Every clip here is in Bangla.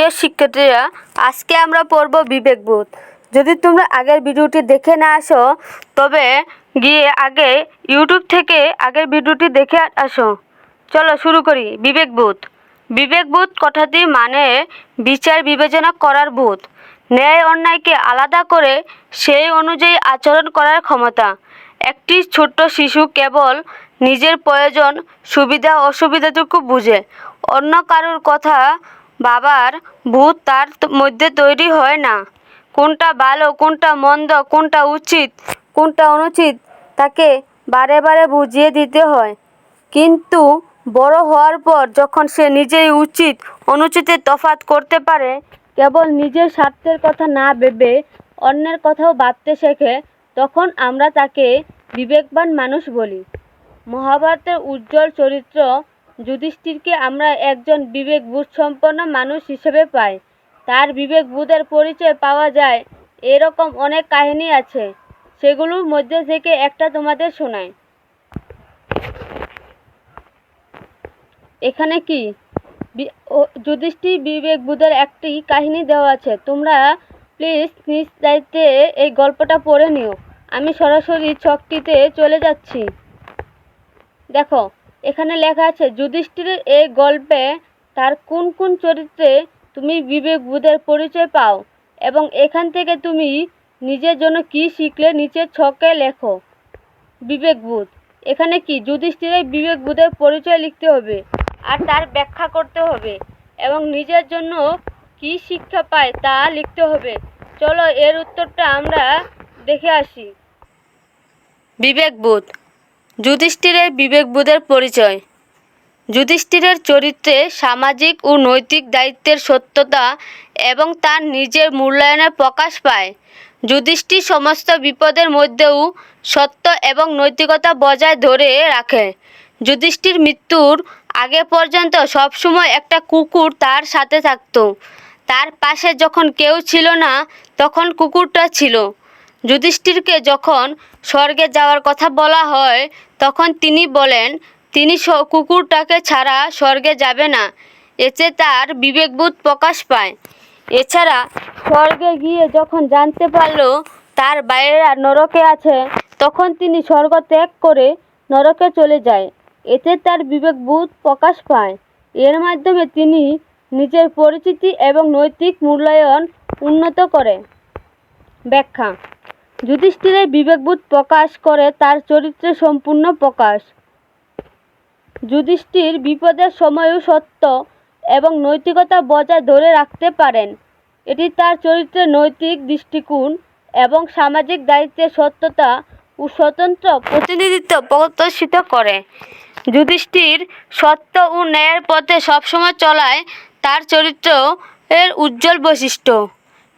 প্রিয় শিক্ষার্থীরা, আজকে আমরা পড়ব বিবেকবোধ। যদি তোমরা আগের ভিডিওটি দেখে না আসো, তবে গিয়ে আগে ইউটিউব থেকে আগের ভিডিওটি দেখে আসো। চলো শুরু করি, বিবেকবোধ। বিবেকবোধ কথাটি মানে বিচার বিবেচনা করার বোধ। ন্যায় অন্যায়কে আলাদা করে সেই অনুযায়ী আচরণ করার ক্ষমতা। একটি ছোট্ট শিশু কেবল নিজের প্রয়োজন, সুবিধা, অসুবিধাটুকু বুঝে। অন্য কারোর কথা বাবার ভূত তার মধ্যে তৈরি হয় না। কোনটা ভালো, কোনটা মন্দ, কোনটা উচিত, কোনটা অনুচিত, তাকে বারে বারে বুঝিয়ে দিতে হয়। কিন্তু বড় হওয়ার পর যখন সে নিজেই উচিত, অনুচিতের তফাৎ করতে পারে, কেবল নিজের স্বার্থের কথা না ভেবে অন্যের কথাও ভাবতে শেখে, তখন আমরা তাকে বিবেকবান মানুষ বলি। মহাভারতের উজ্জ্বল চরিত্র যুধিষ্ঠিরকে আমরা একজন বিবেকবোধ সম্পন্ন মানুষ হিসেবে পাই। তার বিবেক বিবেকবোধের পরিচয় পাওয়া যায়। এরকম অনেক কাহিনী আছে। সেগুলোর মধ্যে থেকে একটা তোমাদের শোনাই। এখানে কি? যুধিষ্ঠির বিবেকবোধের একটি কাহিনী দেওয়া আছে। তোমরা প্লিজ নিজ দায়িত্বে এই গল্পটা পড়ে নিও। আমি সরাসরি ছকটিতে চলে যাচ্ছি। দেখো এখানে লেখা আছে যুধিষ্ঠিরের এই গল্পে তার কোন কোন চরিত্রে তুমি বিবেক বুধের পরিচয় পাও এবং এখান থেকে তুমি নিজের জন্য কি শিখলে? নিচের ছকে লেখো, বিবেক বুধ। এখানে কি? যুধিষ্ঠিরের বিবেকবোধের পরিচয় লিখতে হবে আর তার ব্যাখ্যা করতে হবে এবং নিজের জন্য কি শিক্ষা পায় তা লিখতে হবে। চলো এর উত্তরটা আমরা দেখে আসি। বিবেকবোধ যুধিষ্ঠিরের বিবেকবোধের পরিচয়। যুধিষ্ঠিরের চরিত্রে সামাজিক ও নৈতিক দায়িত্বের সত্যতা এবং তার নিজের মূল্যায়নের প্রকাশ পায়। যুধিষ্ঠির সমস্ত বিপদের মধ্যেও সত্য এবং নৈতিকতা বজায় ধরে রাখে। যুধিষ্ঠির মৃত্যুর আগে পর্যন্ত সবসময় একটা কুকুর তার সাথে থাকতো। তার পাশে যখন কেউ ছিল না, তখন কুকুরটা ছিল। যুধিষ্ঠিরকে যখন স্বর্গে যাওয়ার কথা বলা হয়, তখন তিনি বলেন, তিনি কুকুরটাকে ছাড়া স্বর্গে যাবে না। এতে তার বিবেকবোধ প্রকাশ পায়। এছাড়া স্বর্গে গিয়ে যখন জানতে পারল তার বাইরেরা নরকে আছে, তখন তিনি স্বর্গ ত্যাগ করে নরকে চলে যায়। এতে তার বিবেকবোধ প্রকাশ পায়। এর মাধ্যমে তিনি নিজের পরিচিতি এবং নৈতিক মূল্যায়ন উন্নত করে। ব্যাখ্যা যুধিষ্ঠিরের বিবেকবোধ প্রকাশ করে তার চরিত্রের সম্পূর্ণ প্রকাশ। যুধিষ্ঠির বিপদের সময়ও সত্য এবং নৈতিকতা বজায় ধরে রাখতে পারেন। এটি তার চরিত্রের নৈতিক দৃষ্টিকোণ এবং সামাজিক দায়িত্বের সত্যতা ও স্বতন্ত্র প্রতিনিধিত্ব প্রদর্শিত করে। যুধিষ্ঠির সত্য ও ন্যায়ের পথে সবসময় চলায় তার চরিত্র এর উজ্জ্বল বৈশিষ্ট্য।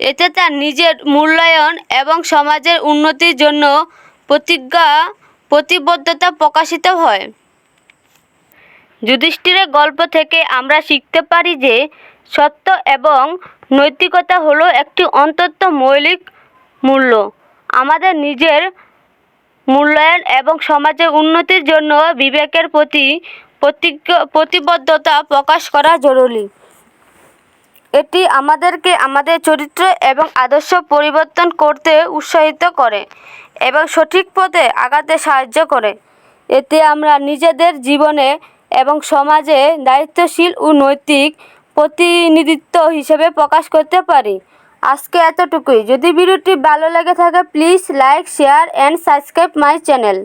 এতে তার নিজের মূল্যায়ন এবং সমাজের উন্নতির জন্য প্রতিজ্ঞা, প্রতিবদ্ধতা প্রকাশিত হয়। যুধিষ্ঠিরের গল্প থেকে আমরা শিখতে পারি যে সত্য এবং নৈতিকতা হলো একটি অন্তত মৌলিক মূল্য। আমাদের নিজের মূল্যায়ন এবং সমাজের উন্নতির জন্য বিবেকের প্রতি প্রতিজ্ঞ- প্রতিবদ্ধতা প্রকাশ করা জরুরি। এটি আমাদেরকে আমাদের চরিত্র এবং আদর্শ পরিবর্তন করতে উৎসাহিত করে এবং সঠিক পথে আগাতে সাহায্য করে। এতে আমরা নিজেদের জীবনে এবং সমাজে দায়িত্বশীল ও নৈতিক প্রতিনিধিত্ব হিসেবে প্রকাশ করতে পারি। আজকে এতটুকুই। যদি ভিডিওটি ভালো লেগে থাকে please like share and subscribe my channel